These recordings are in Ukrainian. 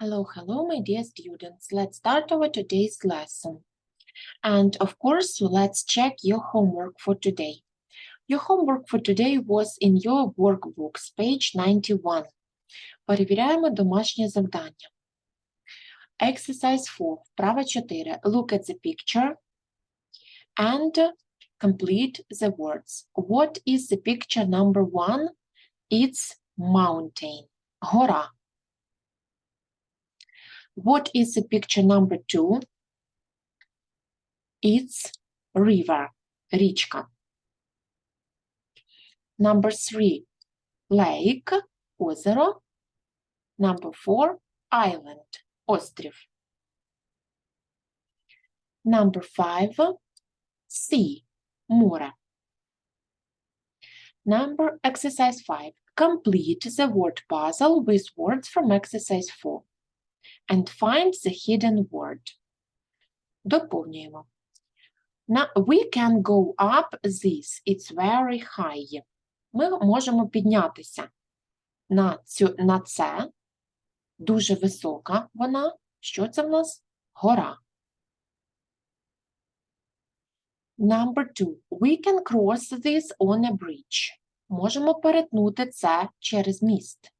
Hello, hello, my dear students. Let's start our today's lesson. And of course, let's check your homework for today. Your homework for today was in your workbooks, page 91. Перевіряємо домашнє завдання. Exercise 4, вправа 4. Look at the picture and complete the words. What is the picture number one? It's mountain, гора. What is the picture number two? It's river, річка. Number three, lake, озеро. Number four, island, острів. Number five, sea, море. Number exercise five, complete the word puzzle with words from exercise four And find the hidden word. Доповнюємо. На, we can go up this. It's very high. Ми можемо піднятися на, цю, на це. Дуже висока вона. Що це в нас? Гора. Number two. We can cross this on a bridge. Можемо перетнути це через міст.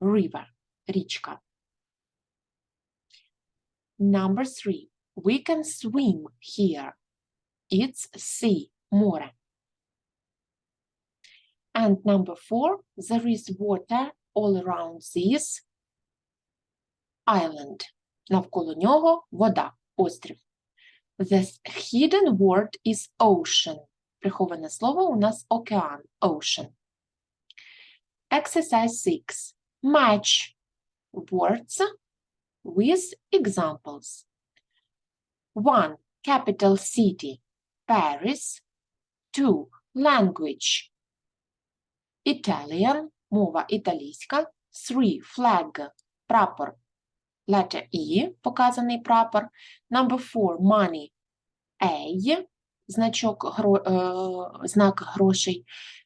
River. Річка. Number three, we can swim here. It's sea, море. And number four, there is water all around this island. Навколо нього вода, острів. The hidden word is ocean. Приховане слово у нас океан, ocean. Exercise 6. Match words with examples. 1. Capital city, Paris. 2. Language, Italian, мова італійська. 3. Flag, прапор, letter E, показаний прапор. Number 4. Money, A, значок, гро, е, знак грошей.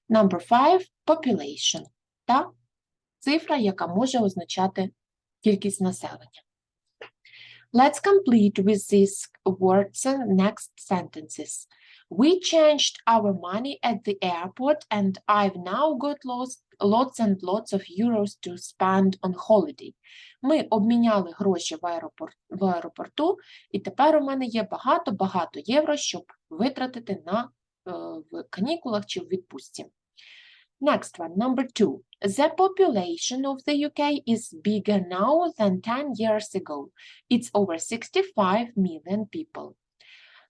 Number 5. Population, та цифра, яка може означати кількість населення. Let's complete with these words and next sentences. We changed our money at the airport and I've now got lots, lots and lots of euros to spend on holiday. Ми обміняли гроші в, аеропорт, в аеропорту, і тепер у мене є багато-багато євро, щоб витратити на е, в канікулах чи в відпустці. Next one, number two. The population of the UK is bigger now than 10 years ago. It's over 65 million people.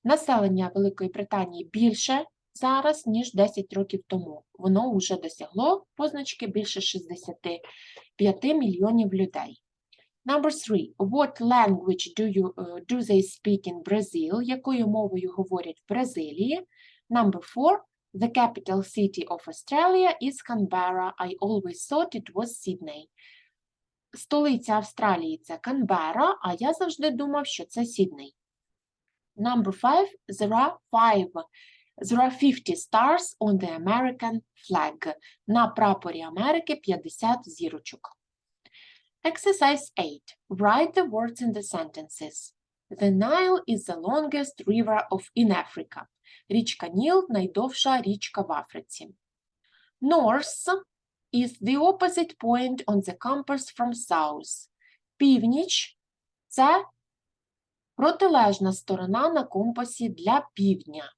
Населення Великої Британії більше зараз, ніж 10 років тому. Воно вже досягло позначки більше 65 мільйонів людей. Number three. What language do, you, uh, do they speak in Brazil? Якою мовою говорять в Бразилії? Number four. The capital city of Australia is Canberra. I always thought it was Sydney. Столиця Австралії це Канберра, а я завжди думав, що це Сідней. Number five. There are five. There are 50 stars on the American flag. На прапорі Америки 50 зірочок. Exercise 8. Write the words in the sentences. The Nile is the longest river of in Africa. Річка Ніл найдовша річка в Африці. North is the opposite point on the compass from south. Північ це протилежна сторона на компасі для півдня.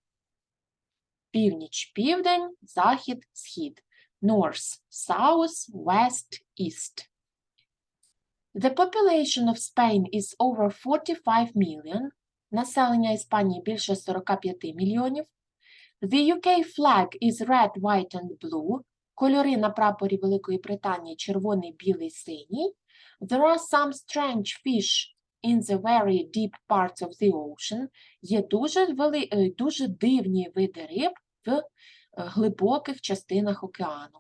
Північ, південь, захід, схід. North, south, west, east. The population of Spain is over 45 million. Населення Іспанії більше 45 мільйонів. The UK flag is red, white and blue. Кольори на прапорі Великої Британії червоний, білий, синій. There are some strange fish in the very deep parts of the ocean. Є дуже, вели... е, дуже дивні види риб в е, глибоких частинах океану.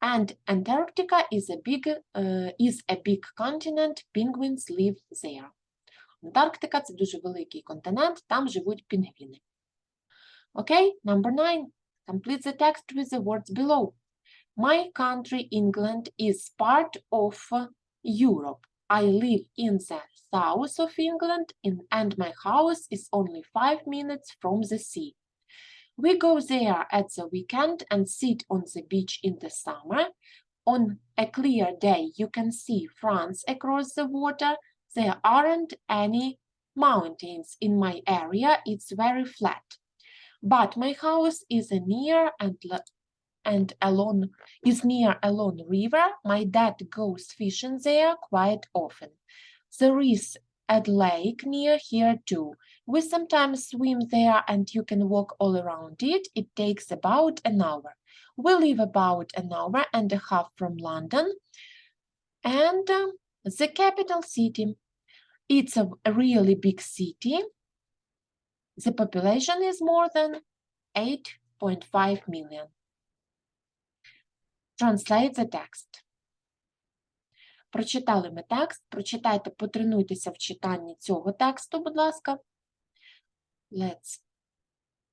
And Antarctica is a big, е, is a big continent. Penguins live there. Антарктика це дуже великий континент, там живуть пінгвіни. Okay, number nine. Complete the text with the words below. My country, England, is part of Europe. I live in the south of England in, and my house is only five minutes from the sea. We go there at the weekend and sit on the beach in the summer. On a clear day, you can see France across the water. there aren't any mountains in my area, it's very flat. But my house is near and and along is near a long river. My dad goes fishing there quite often. There is a lake near here too. We sometimes swim there and you can walk all around it. It takes about an hour. We live about an hour and a half from London and um, the capital city. It's a, really big city. The population is more than 8.5 million. Translate the text. Прочитали ми текст. Прочитайте, потренуйтеся в читанні цього тексту, будь ласка. Let's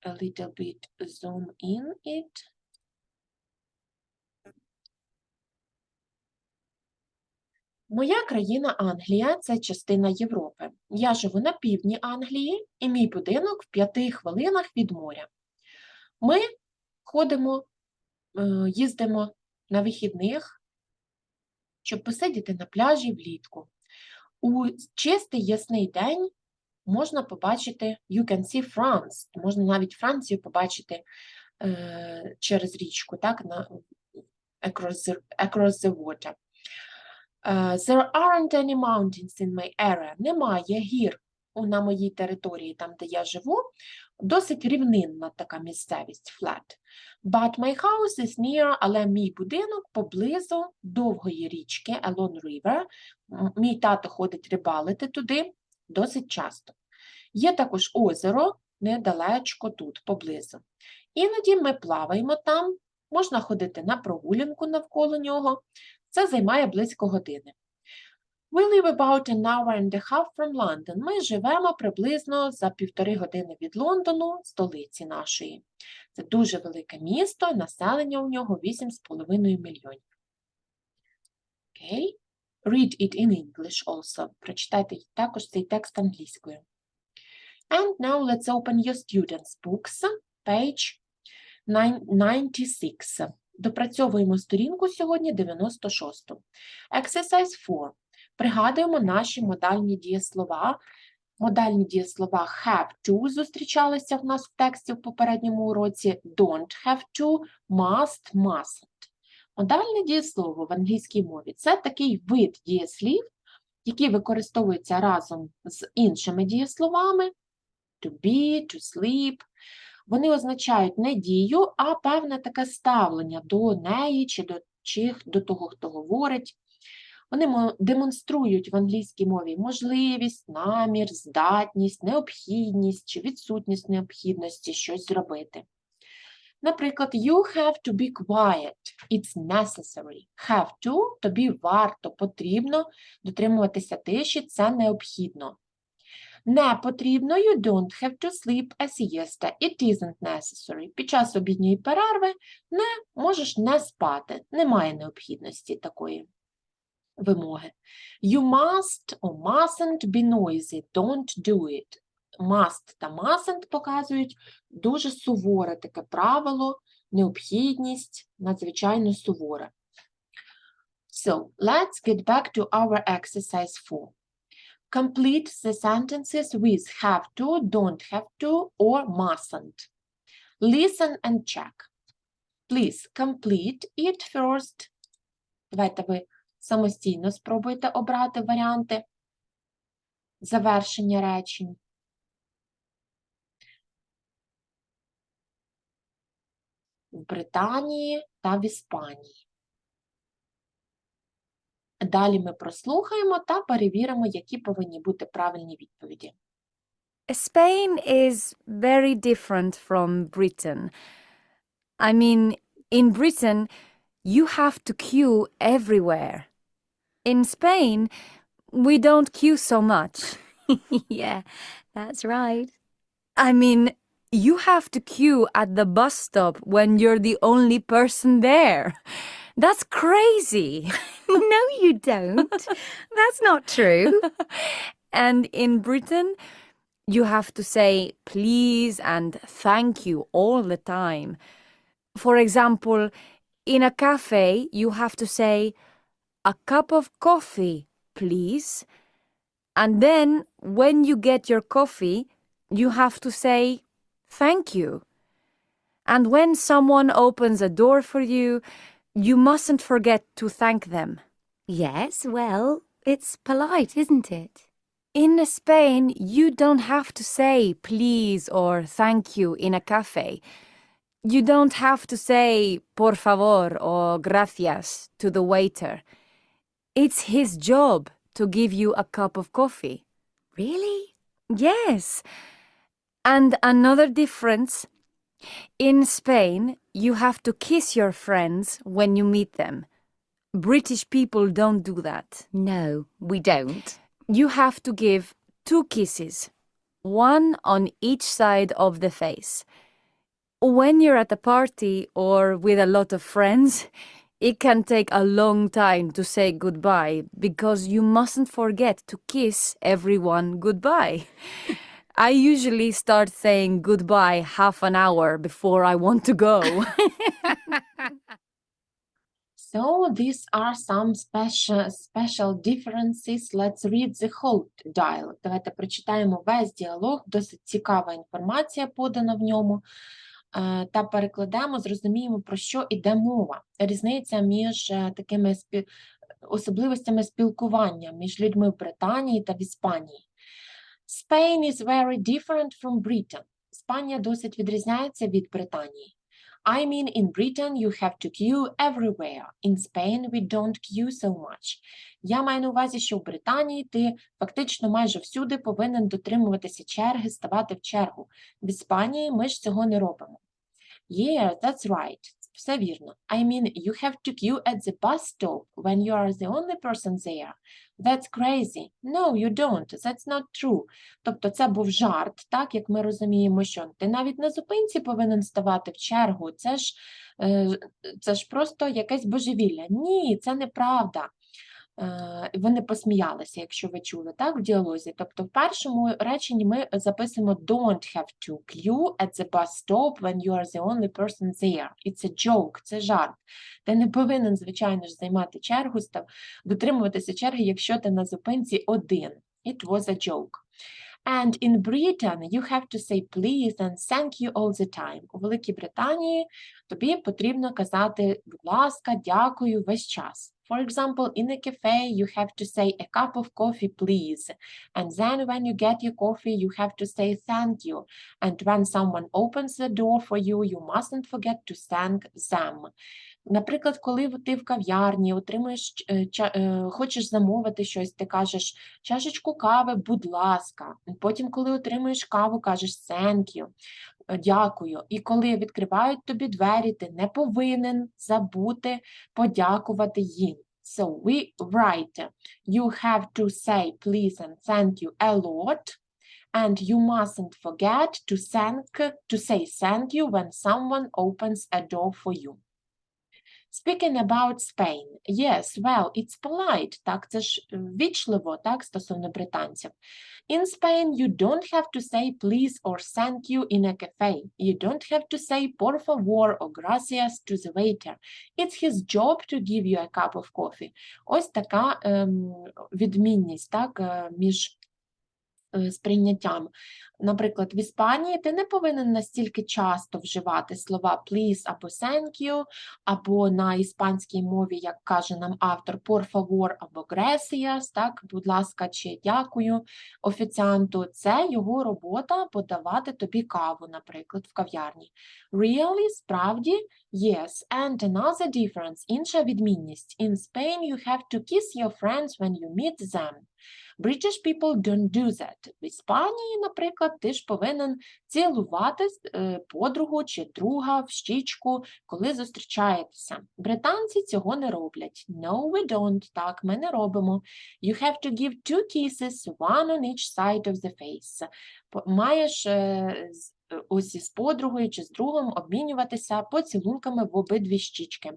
a little bit zoom in it. Моя країна Англія це частина Європи. Я живу на півдні Англії, і мій будинок в п'яти хвилинах від моря. Ми ходимо, е, їздимо на вихідних, щоб посидіти на пляжі влітку. У чистий ясний день можна побачити you can see France, можна навіть Францію побачити е, через річку, так, на, across the, across the water. Е, there aren't any mountains in my area. Немає гір на моїй території, там, де я живу. Досить рівнинна така місцевість, flat. But my house is near, але мій будинок поблизу довгої річки Alon River. Мій тато ходить рибалити туди досить часто. Є також озеро недалечко тут, поблизу. Іноді ми плаваємо там, можна ходити на прогулянку навколо нього. Це займає близько години. We live about an hour and a half from London. Ми живемо приблизно за півтори години від Лондону, столиці нашої. Це дуже велике місто, населення у нього 8,5 мільйонів. Окей. Read it in English also. Прочитайте також цей текст англійською. And now let's open your students' books, page 96. Допрацьовуємо сторінку сьогодні 96. Exercise 4. Пригадуємо наші модальні дієслова. Модальні дієслова have to зустрічалися в нас в тексті в попередньому уроці. Don't have to, must, mustn't. Модальне дієслово в англійській мові це такий вид дієслів, які використовуються разом з іншими дієсловами to be, to sleep. Вони означають не дію, а певне таке ставлення до неї чи до, чи до того, хто говорить. Вони демонструють в англійській мові можливість, намір, здатність, необхідність чи відсутність необхідності щось зробити. Наприклад, you have to be quiet. It's necessary. Have to – тобі варто, потрібно дотримуватися тиші, це необхідно. Не потрібно, you don't have to sleep a siesta. It isn't necessary. Під час обідньої перерви не можеш не спати. Немає необхідності такої вимоги. You must or mustn't be noisy. Don't do it. Must та mustn't показують дуже суворе таке правило, необхідність, надзвичайно суворе. So, let's get back to our exercise 4. Complete the sentences with have to, don't have to, or mustn't. Listen and check. Please complete it first. Давайте ви самостійно спробуйте обрати варіанти завершення речень. В Британії та в Іспанії. Далі ми прослухаємо та перевіримо, які повинні бути правильні відповіді. Spain is very different from Britain. I mean, in Britain, you have to queue everywhere. In Spain, we don't queue so much. yeah, that's right. I mean, you have to queue at the bus stop when you're the only person there. That's crazy. no, you don't. That's not true. and in Britain, you have to say please and thank you all the time. For example, in a cafe, you have to say a cup of coffee, please. And then when you get your coffee, you have to say thank you. And when someone opens a door for you, you mustn't forget to thank them. yes, well, it's polite, isn't it? In Spain, you don't have to say please or thank you in a cafe. You don't have to say por favor or gracias to the waiter. It's his job to give you a cup of coffee. Really? Yes. And another difference in Spain, you have to kiss your friends when you meet them. British people don't do that. No, we don't. You have to give two kisses, one on each side of the face. When you're at a party or with a lot of friends, it can take a long time to say goodbye because you mustn't forget to kiss everyone goodbye. I usually start saying goodbye half an hour before I want to go. So these are some special, special differences. Let's read the whole dialogue. Давайте прочитаємо весь діалог, досить цікава інформація подана в ньому. Е, Та перекладемо, зрозуміємо, про що іде мова. Різниця між е, такими спі... особливостями спілкування між людьми в Британії та в Іспанії. Spain is very different from Britain. Іспанія досить відрізняється від Британії. I mean, in Britain you have to queue everywhere. In Spain we don't queue so much. Я маю на увазі, що в Британії ти фактично майже всюди повинен дотримуватися черги, ставати в чергу. В Іспанії ми ж цього не робимо. Yeah, that's right. Все вірно. I mean, you have to queue at the bus stop when you are the only person there. That's crazy. No, you don't. That's not true. Тобто це був жарт, так, як ми розуміємо, що ти навіть на зупинці повинен ставати в чергу. Це ж, е, це ж просто якесь божевілля. Ні, це неправда. Е, Вони посміялися, якщо ви чули, так, в діалозі. Тобто в першому реченні ми записуємо don't have to queue at the bus stop when you are the only person there. It's a joke, це жарт. Ти не повинен, звичайно ж, займати чергу, став, дотримуватися черги, якщо ти на зупинці один. It was a joke. And in Britain you have to say please and thank you all the time. У Великій Британії тобі потрібно казати, будь ласка, дякую весь час. For example, in a cafe you have to say a cup of coffee, please. And then when you get your coffee, you have to say thank you. And when someone opens the door for you, you mustn't forget to thank them. Наприклад, коли ти в кав'ярні отримуєш, е, е, хочеш замовити щось, ти кажеш чашечку кави, будь ласка. Потім, коли отримуєш каву, кажеш thank you, е, дякую. І коли відкривають тобі двері, ти не повинен забути подякувати їм. So we write, you have to say please and thank you a lot. And you mustn't forget to thank to say thank you when someone opens a door for you. Speaking about Spain, yes, well, it's polite, так, це ж е, ввічливо, так, стосовно британців. In Spain, you don't have to say please or thank you in a cafe. You don't have to say por favor or gracias to the waiter. It's his job to give you a cup of coffee. Ось така ем, відмінність, так, е, між е, сприйняттям. Наприклад, в Іспанії ти не повинен настільки часто вживати слова please або thank you, або на іспанській мові, як каже нам автор, por favor або gracias, так, будь ласка, чи дякую офіціанту. Це його робота подавати тобі каву, наприклад, в кав'ярні. Really, справді, yes. And another difference, інша відмінність. In Spain you have to kiss your friends when you meet them. British people don't do that. В Іспанії, наприклад, ти ж повинен цілувати е, подругу чи друга в щічку, коли зустрічаєтеся. Британці цього не роблять. No, we don't. Так, ми не робимо. You have to give two kisses, one on each side of the face. Маєш е, е, ось із подругою чи з другом обмінюватися поцілунками в обидві щічки.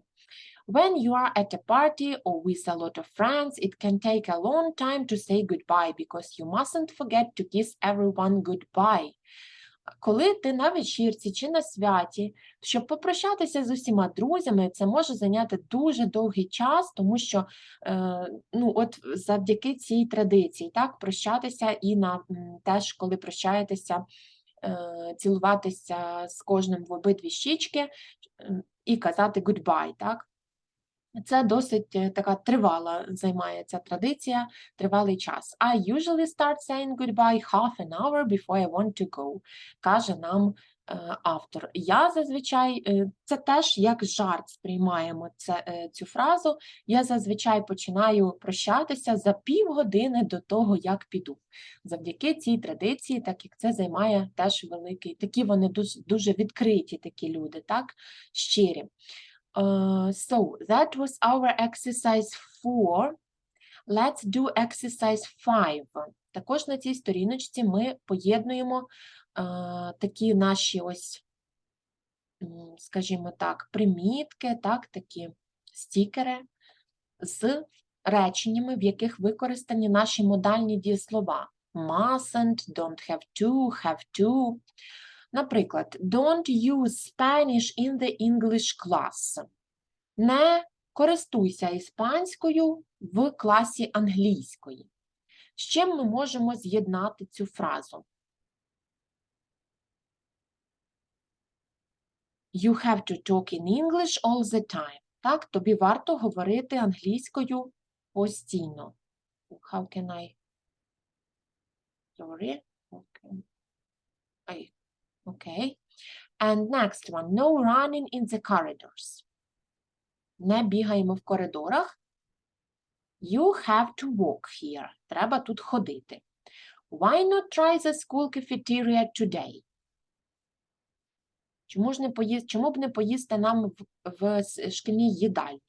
When you are at a party or with a lot of friends, it can take a long time to say goodbye because you mustn't forget to kiss everyone goodbye. Коли ти на вечірці чи на святі, щоб попрощатися з усіма друзями, це може зайняти дуже довгий час, тому що е, ну, от завдяки цій традиції, так, прощатися і на теж, коли прощаєтеся, е, цілуватися з кожним в обидві щічки і казати goodbye, так. Це досить е, така тривала займає ця традиція, тривалий час. I usually start saying goodbye half an hour before I want to go, каже нам е, автор. Я зазвичай, е, це теж як жарт сприймаємо це, е, цю фразу. Я зазвичай починаю прощатися за півгодини до того, як піду. Завдяки цій традиції, так як це займає теж великий, такі вони дуже, дуже відкриті такі люди, так, щирі. Uh, so that was our exercise 4. Let's do exercise 5. Також на цій сторіночці ми поєднуємо е, такі наші ось, скажімо так, примітки, так, такі стікери з реченнями, в яких використані наші модальні дієслова. Mustn't, don't have to, have to. Наприклад, don't use Spanish in the English class. Не користуйся іспанською в класі англійської. З чим ми можемо з'єднати цю фразу? You have to talk in English all the time. Так, тобі варто говорити англійською постійно. How can I? Sorry. Okay. Okay. And next one, no running in the corridors. Не бігаємо в коридорах. You have to walk here. Треба тут ходити. Why not try the school cafeteria today? Чому, ж не пої... Чому б не поїсти нам в, в шкільній їдальні?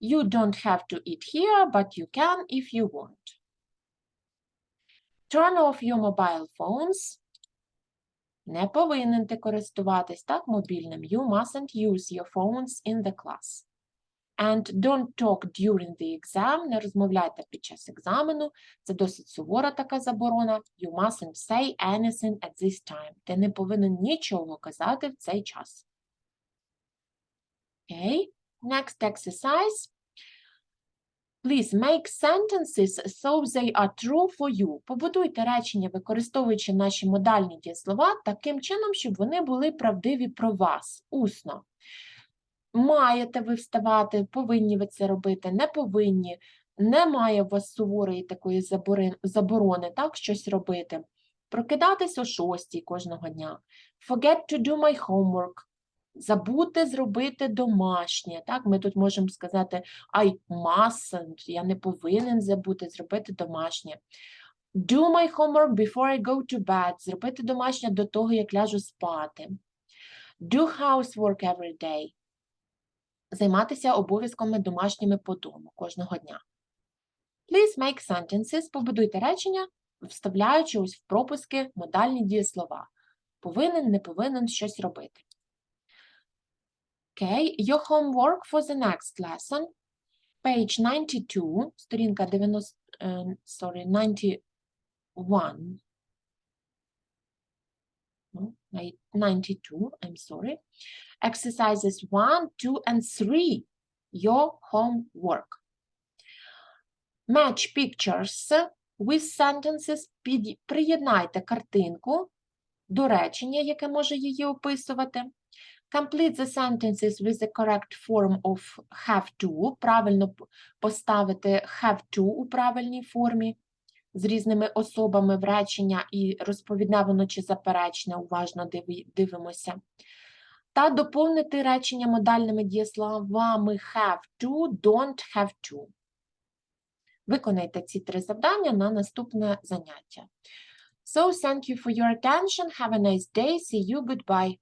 You don't have to eat here, but you can if you want. Turn off your mobile phones. Не повинен ти користуватись так мобільним. You mustn't use your phones in the class. And don't talk during the exam. Не розмовляйте під час екзамену. Це досить сувора така заборона. You mustn't say anything at this time. Ти не повинен нічого казати в цей час. Okay. Next exercise. Please make sentences so they are true for you. Побудуйте речення, використовуючи наші модальні дієслова таким чином, щоб вони були правдиві про вас, усно. Маєте ви вставати, повинні ви це робити, не повинні. Немає у вас суворої такої заборони, так, щось робити. Прокидатись о шостій кожного дня. Forget to do my homework. Забути зробити домашнє. Так, ми тут можемо сказати I mustn't, я не повинен забути зробити домашнє. Do my homework before I go to bed. Зробити домашнє до того, як ляжу спати. Do housework every day. Займатися обов'язками домашніми по дому кожного дня. Please make sentences. Побудуйте речення, вставляючи ось в пропуски модальні дієслова. Повинен, не повинен щось робити. Okay, your homework for the next lesson. Page 92, сторінка 90, е, sorry, 91. 92, I'm sorry. Exercises 1, 2, and 3. Your homework. Match pictures with sentences. Приєднайте картинку до речення, яке може її описувати. Complete the sentences with the correct form of have to. Правильно поставити have to у правильній формі з різними особами в речення і розповідне воно чи заперечне, уважно дивимося. Та доповнити речення модальними дієсловами have to, don't have to. Виконайте ці три завдання на наступне заняття. So, thank you for your attention. Have a nice day. See you. Goodbye.